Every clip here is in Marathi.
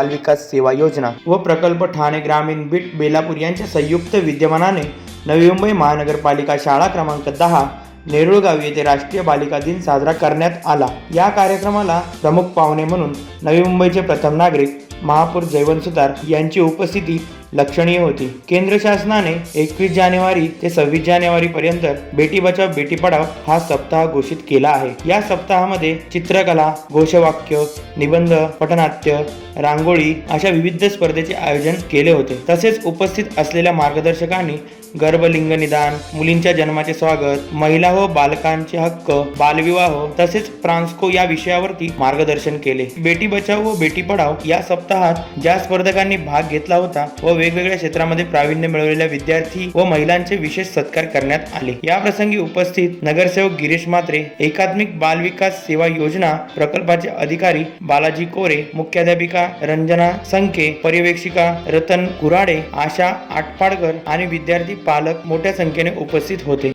बाल विकास सेवा योजना व प्रकल्प ठाणे ग्रामीण बीट बेलापूर यांच्या संयुक्त विद्यमानाने नवी मुंबई महानगरपालिका शाळा क्रमांक दहा नेरुळगाव येथे राष्ट्रीय बालिका दिन साजरा करण्यात आला. या कार्यक्रमाला प्रमुख पाहुणे म्हणून नवी मुंबईचे प्रथम नागरिक महापौर जयवंत सुतार यांची उपस्थिती लक्षणीय होती. केंद्र शासनाने एकवीस जानेवारी ते सव्वीस जानेवारी पर्यंत बेटी बचाव बेटी पढाव हा सप्ताह घोषित केला आहे. या सप्ताहामध्ये चित्रकला घोषवाक्य निबंध पटनाट्य रांगोळी अशा विविध स्पर्धेचे आयोजन केले होते. तसेच उपस्थित असलेल्या मार्गदर्शकांनी गर्भलिंग निदान मुलींच्या जन्माचे स्वागत महिला व बालकांचे हक्क बालविवाह तसेच फ्रान्स्को या विषयावरती मार्गदर्शन केले. बेटी बचाव व बेटी पढाव या सप्ताहात ज्या स्पर्धकांनी भाग घेतला होता व वेगवेगळ्या क्षेत्रामध्ये प्रावीण्य मिळवलेल्या विद्यार्थी व महिलांचे विशेष सत्कार करण्यात आले. या प्रसंगी उपस्थित नगरसेवक गिरीश म्हात्रे एकात्मिक बाल विकास सेवा योजना प्रकल्पाचे अधिकारी बालाजी कोरे मुख्याध्यापिका रंजना संके पर्यवेक्षिका रतन कुराडे आशा आटपाडकर आणि विद्यार्थी पालक मोठ्या संख्येने उपस्थित होते.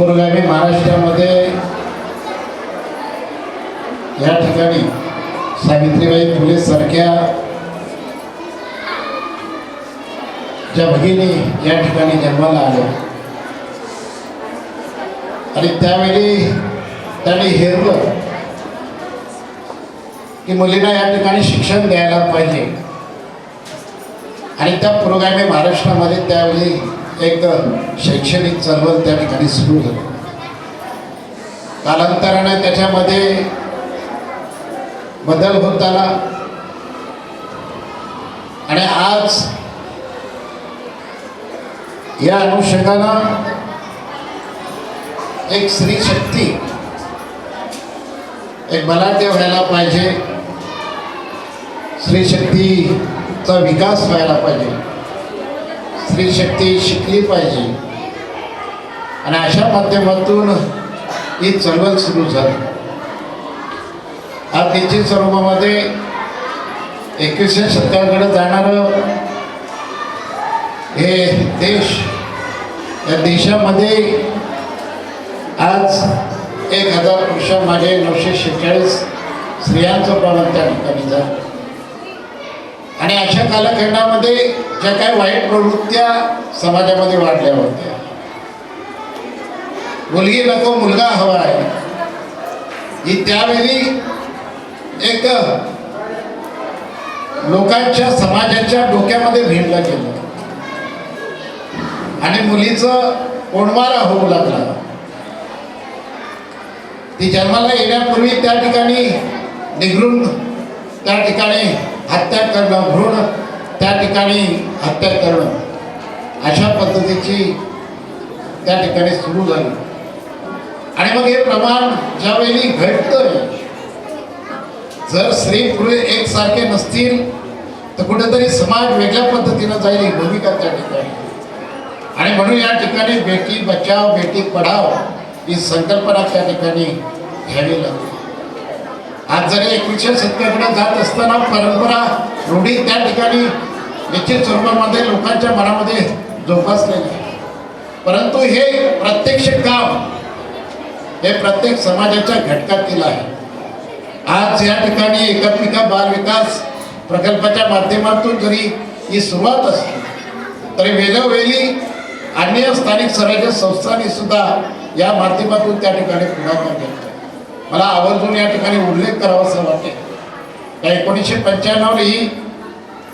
पुरोगामी महाराष्ट्रामध्ये या ठिकाणी सावित्रीबाई फुले सारख्या ज्या भगिनी या ठिकाणी जन्माला आल्या. आणि त्यावेळी त्यांनी हेरलं की मुलींना या ठिकाणी शिक्षण द्यायला पाहिजे. आणि त्या पुरोगामी महाराष्ट्रामध्ये त्यावेळी एक शैक्षणिक चळवळ त्या ठिकाणी सुरू झाली. कालांतराने त्याच्यामध्ये बदल होत आला. आणि आज या अनुषंगानं एक स्त्री शक्ती एक बलाढ्य व्हायला पाहिजे. स्त्री शक्तीचा विकास व्हायला पाहिजे. स्त्री शक्ती शिकली पाहिजे. आणि अशा माध्यमातून ही चळवळ सुरू झाली. आज निश्चित स्वरूपामध्ये एकवीसशे शतकाकडे जाणारं हे देश या देशामध्ये आज एक हजार पुरुषांमागे नऊशे शेहेचाळीस स्त्रियांचं प्रमाण त्या ठिकाणी झालं. आणि अशा कालखंडामध्ये ज्या काही वाईट प्रवृत्त्या समाजामध्ये वाढल्या होत्या. मुलगी नको मुलगा हवा आहे. ही त्यावेळी एक लोकांच्या समाजाच्या डोक्यामध्ये भेटलं गेलं. आणि मुलीचं कोणमारा होऊ लागला. ती जन्माला येण्यापूर्वी त्या ठिकाणी निघून त्या ठिकाणी हत्या करणं भ्रूण त्या ठिकाणी हत्या करणं अशा पद्धतीची त्या ठिकाणी सुरू झाली. आणि मग हे प्रमाण ज्यावेळी घटतं जर स्त्री पुरुष एकसारखे नसतील तर कुठेतरी समाज वेगळ्या पद्धतीनं जाईल ही भूमिका त्या ठिकाणी. आणि म्हणून या ठिकाणी बेटी बचाव बेटी पढाव ही संकल्पना त्या ठिकाणी घ्यावी लागते. आज जरी एकवीसशे शतकाकडे जात असताना परंपरा रूढी त्या ठिकाणी निश्चित स्वरूपामध्ये लोकांच्या मनामध्ये जोपासलेली परंतु हे प्रत्यक्ष काम हे प्रत्येक समाजाच्या घटकातील आहे. आज या ठिकाणी एकात्मिका बाल विकास प्रकल्पाच्या माध्यमातून जरी ही सुरुवात असते तरी वेळोवेळी अन्य स्थानिक स्वराज्य संस्थांनी सुद्धा या माध्यमातून त्या ठिकाणी पुढाकार घेतला. मला आवर्जून या ठिकाणी उल्लेख करावा असं वाटेल त्या एकोणीसशे पंच्याण्णव ही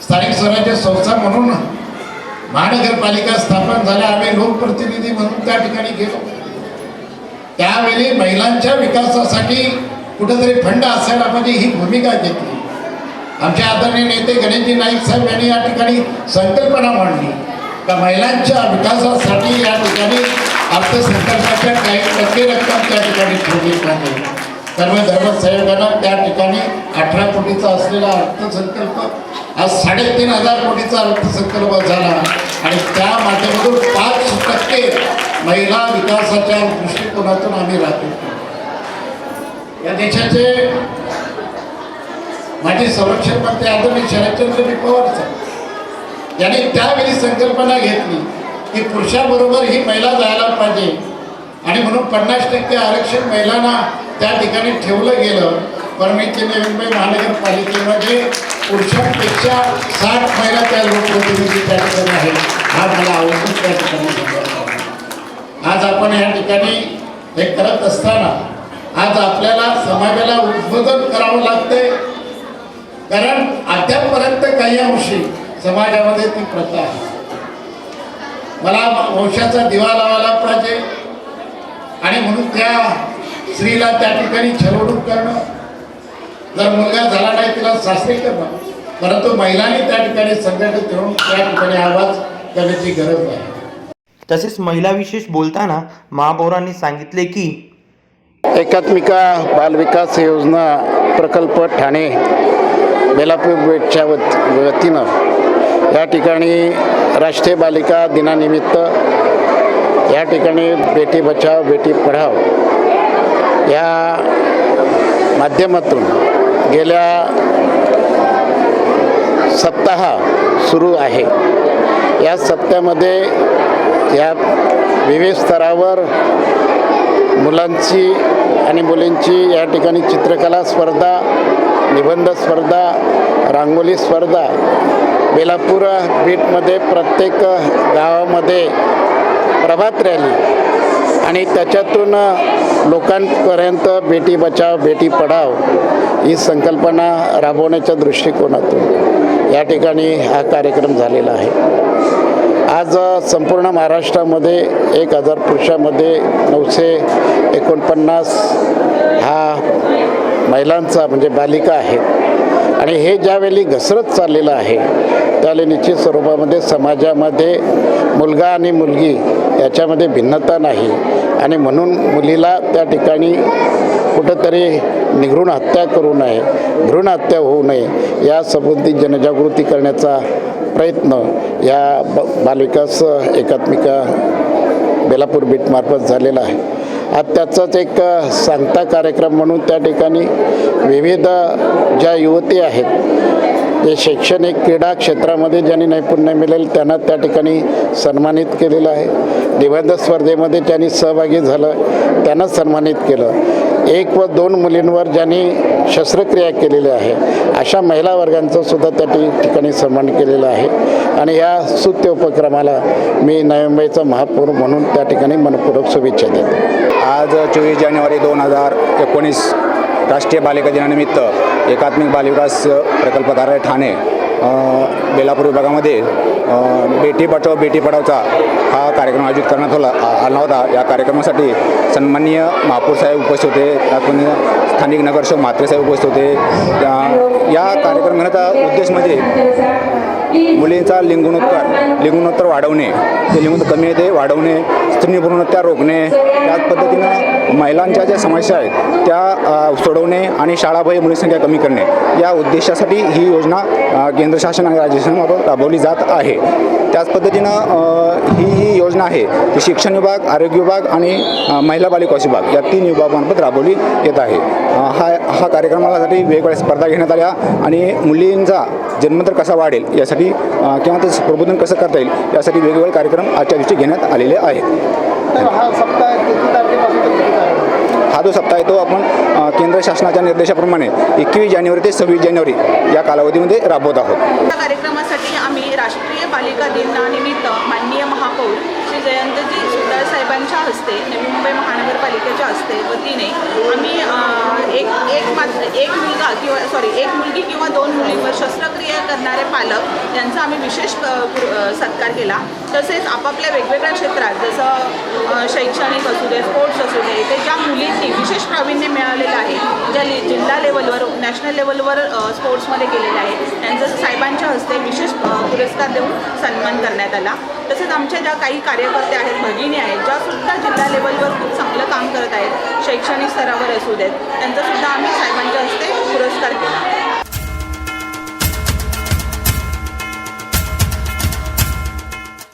स्थानिक स्वराज्य संस्था म्हणून महानगरपालिका स्थापन झाल्या आम्ही लोकप्रतिनिधी म्हणून त्या ठिकाणी गेलो. त्यावेळी महिलांच्या विकासासाठी कुठेतरी फंड असायला पाहिजे ही भूमिका घेतली. आमचे आदरणीय नेते गणेशजी नाईक साहेब यांनी या ठिकाणी संकल्पना मांडली का महिलांच्या विकासासाठी या ठिकाणी अर्थसंकल्पाच्या काही टक्के रक्कम त्या ठिकाणी ठेवली पाहिजे त्यामुळे धर्मसहयोगांना त्या ठिकाणी अठरा कोटीचा असलेला अर्थसंकल्प आज साडेतीन हजार कोटीचा अर्थसंकल्प झाला. आणि त्या माध्यमातून पाच टक्के महिला विकासाच्या दृष्टिकोनातून आम्ही राहतो. या देशाचे माजी संरक्षण मंत्री आदरणीय शरदचंद्र पवार साहेब यांनी त्यावेळी संकल्पना घेतली की पुरुषाबरोबर ही महिला जायला पाहिजे. आणि म्हणून पन्नास टक्के आरक्षण महिलांना त्या ठिकाणी ठेवलं गेलं. परमिती मुंबई महानगरपालिकेमध्ये पुरुषांपेक्षा साठ महिला त्या लोकप्रतिनिधी त्या ठिकाणी आहेत. हा मला आवडून त्या ठिकाणी आज आपण या ठिकाणी हे करत असताना आज आपल्याला समाजाला उद्बोधन करावं लागतंय. कारण अद्यापपर्यंत काही अंशी समाजामध्ये ती प्रथा आहे. मला वंशाचा दिवा लावायला पाहिजे. आणि म्हणून त्या स्त्रीला त्या ठिकाणी छरवडून करणं. जर मुलगा झाला नाही तिला सासरे करणं. परंतु महिलांनी त्या ठिकाणी संघटित होऊन त्या ठिकाणी आवाज करण्याची गरज आहे तसेच महिला विशेष बोलताना महापौरांनी सांगितले की एकात्मिका बालविकास योजना प्रकल्प ठाणे बेलापूर बेटच्या वत वतीनं. या ठिकाणी राष्ट्रीय बालिका दिनानिमित्त या ठिकाणी बेटी बचाव बेटी पढाव या माध्यमातून गेल्या सप्ताह सुरू आहे. या सप्त्यामध्ये या विविध स्तरावर मुलांची आणि मुलींची या ठिकाणी चित्रकला स्पर्धा निबंध स्पर्धा रांगोली स्पर्धा बेलापूर बीटमध्ये प्रत्येक गावामध्ये प्रभात रॅली आणि त्याच्यातून लोकांपर्यंत बेटी बचाव बेटी पढाव ही संकल्पना राबवण्याच्या दृष्टिकोनातून या ठिकाणी हा कार्यक्रम झालेला आहे. आज संपूर्ण महाराष्ट्रामध्ये एक हजार पुरुषामध्ये नऊशे एकोणपन्नास हा महिलांचा म्हणजे बालिका आहे आणि हे ज्यावेळी घसरत चाललेलं आहे त्यावेळी निश्चित स्वरूपामध्ये समाजामध्ये मुलगा आणि मुलगी याच्यामध्ये भिन्नता नाही. आणि म्हणून मुलीला त्या ठिकाणी कुठंतरी निघृण हत्या करू नये भ्रूण हत्या होऊ नये यासंबंधी जनजागृती करण्याचा प्रयत्न या ब बालविकास एकात्मिका बेलापूर बीटमार्फत झालेला आहे. आज त्याचाच एक सांगता कार्यक्रम म्हणून त्या ठिकाणी विविध ज्या युवती आहेत जे शैक्षणिक क्रीडा क्षेत्रामध्ये ज्यांनी नैपुण्य मिळेल त्यांना त्या ठिकाणी सन्मानित केलेलं आहे. निबंध स्पर्धेमध्ये ज्यांनी सहभागी झालं त्यांना सन्मानित केलं. एक व दोन मुलींवर ज्यांनी शस्त्रक्रिया केलेली आहे अशा महिला वर्गांचं सुद्धा त्या ठिकाणी सन्मान केलेला आहे. आणि या सुत्य उपक्रमाला मी नवी महापौर म्हणून त्या ठिकाणी मनपूर्वक शुभेच्छा देतो. आज चोवीस जानेवारी दोन हजार एकोणीस राष्ट्रीय बालिका दिनानिमित्त एकात्मिक बालविकास प्रकल्प कार्यालय ठाणे बेलापूर विभागामध्ये बेटी बचाव बेटी पढावचा हा कार्यक्रम आयोजित करण्यात आला आ- आला होता. या कार्यक्रमासाठी सन्माननीय महापौर साहेब उपस्थित होते. त्यातून स्थानिक नगरसेवक म्हात्रे साहेब उपस्थित होते. या कार्यक्रम घेण्याचा उद्देश म्हणजे मुलींचा लिंगुणोत्तर लिंगुणोत्तर वाढवणे. ते लिंगोत्तर कमी आहे ते वाढवणे. अडचणी पूर्ण त्या रोखणे त्याच पद्धतीनं महिलांच्या ज्या समस्या आहेत त्या सोडवणे आणि शाळाबाह्य मुलीसंख्या कमी करणे या उद्देशासाठी ही योजना केंद्र शासन आणि राज्य शासनाकडून राबवली जात आहे. त्याच पद्धतीनं ही ही योजना आहे ती शिक्षण विभाग आरोग्य विभाग आणि महिला बालिकास विभाग या तीन विभागामार्फत राबवली येत आहे. हा हा कार्यक्रमासाठी वेगवेगळ्या स्पर्धा घेण्यात आल्या आणि मुलींचा जन्मदर कसा वाढेल यासाठी किंवा त्याचं प्रबोधन कसं करता येईल यासाठी वेगवेगळे कार्यक्रम आजच्या दिवशी घेण्यात आलेले आहेत. हा सप्ताह किती तारखेपासून हा जो सप्ताह आहे तो आपण केंद्र शासनाच्या निर्देशाप्रमाणे एकवीस जानेवारी ते सव्वीस जानेवारी या कालावधीमध्ये राबवत आहोत. या कार्यक्रमासाठी आम्ही राष्ट्रीय बालिका दिनानिमित्त माननीय महापौर श्री जयंतजी सुतार साहेबांच्या हस्ते नवी मुंबई महानगरपालिकेच्या हस्ते वतीने आम्ही एक मात्र एक मुलगा किंवा सॉरी एक मुलगी किंवा दोन मुलींवर शस्त्रक्रिया करणारे पालक यांचा आम्ही विशेष सत्कार केला. तसेच आपापल्या वेगवेगळ्या क्षेत्रात जसं शैक्षणिक असू दे स्पोर्ट्स असू दे ते ज्या मुलींनी विशेष प्रावीण्य मिळालेलं आहे ज्या लि- जिल्हा लेवलवर नॅशनल लेवलवर स्पोर्ट्समध्ये गेलेलं आहे त्यांचं साहेबांच्या हस्ते विशेष पुरस्कार देऊन सन्मान करण्यात आला. तसेच आमच्या ज्या काही कार्यकर्त्या आहेत भगिनी आहेत ज्यासुद्धा जिल्हा लेवलवर खूप चांगलं काम करत आहेत. शैक्षणिक स्तरावर असू देत. त्यांचासुद्धा आम्ही साहेबांच्या हस्ते पुरस्कार केला.